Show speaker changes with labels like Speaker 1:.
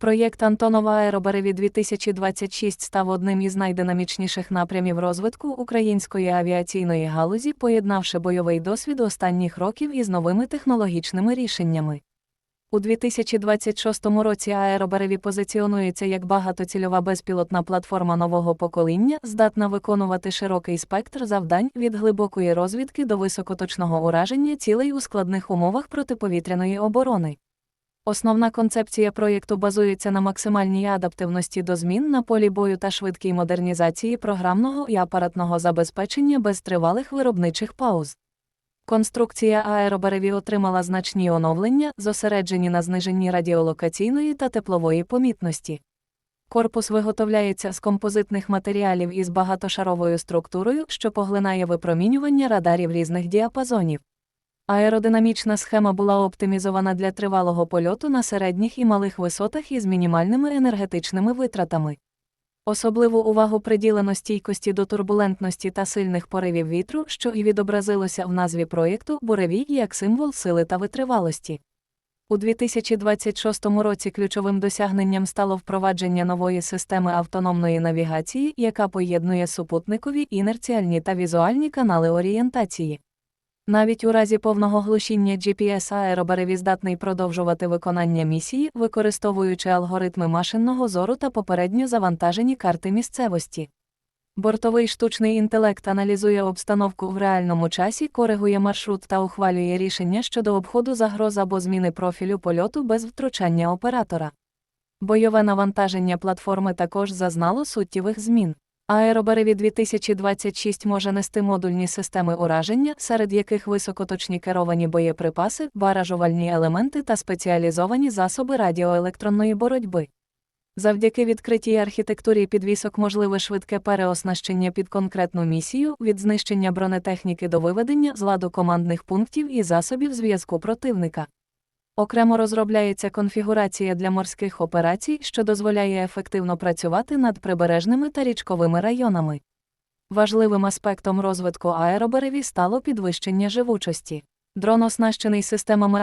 Speaker 1: Проєкт Антонова Аеробереві 2026 став одним із найдинамічніших напрямів розвитку української авіаційної галузі, поєднавши бойовий досвід останніх років із новими технологічними рішеннями. У 2026 році Аеробереві позиціонується як багатоцільова безпілотна платформа нового покоління, здатна виконувати широкий спектр завдань від глибокої розвідки до високоточного ураження цілей у складних умовах протиповітряної оборони. Основна концепція проєкту базується на максимальній адаптивності до змін на полі бою та швидкій модернізації програмного і апаратного забезпечення без тривалих виробничих пауз. Конструкція аеробереві отримала значні оновлення, зосереджені на зниженні радіолокаційної та теплової помітності. Корпус виготовляється з композитних матеріалів із багатошаровою структурою, що поглинає випромінювання радарів різних діапазонів. Аеродинамічна схема була оптимізована для тривалого польоту на середніх і малих висотах із мінімальними енергетичними витратами. Особливу увагу приділено стійкості до турбулентності та сильних поривів вітру, що і відобразилося в назві проєкту буревій як символ сили та витривалості. У 2026 році ключовим досягненням стало впровадження нової системи автономної навігації, яка поєднує супутникові інерціальні та візуальні канали орієнтації. Навіть у разі повного глушіння GPS аеробереві здатний продовжувати виконання місії, використовуючи алгоритми машинного зору та попередньо завантажені карти місцевості. Бортовий штучний інтелект аналізує обстановку в реальному часі, коригує маршрут та ухвалює рішення щодо обходу загроз або зміни профілю польоту без втручання оператора. Бойове навантаження платформи також зазнало суттєвих змін. Аеробереві 2026 може нести модульні системи ураження, серед яких високоточні керовані боєприпаси, баражувальні елементи та спеціалізовані засоби радіоелектронної боротьби. Завдяки відкритій архітектурі підвісок можливе швидке переоснащення під конкретну місію від знищення бронетехніки до виведення з ладу командних пунктів і засобів зв'язку противника. Окремо розробляється конфігурація для морських операцій, що дозволяє ефективно працювати над прибережними та річковими районами. Важливим аспектом розвитку аеробереві стало підвищення живучості. Дрон, оснащений системами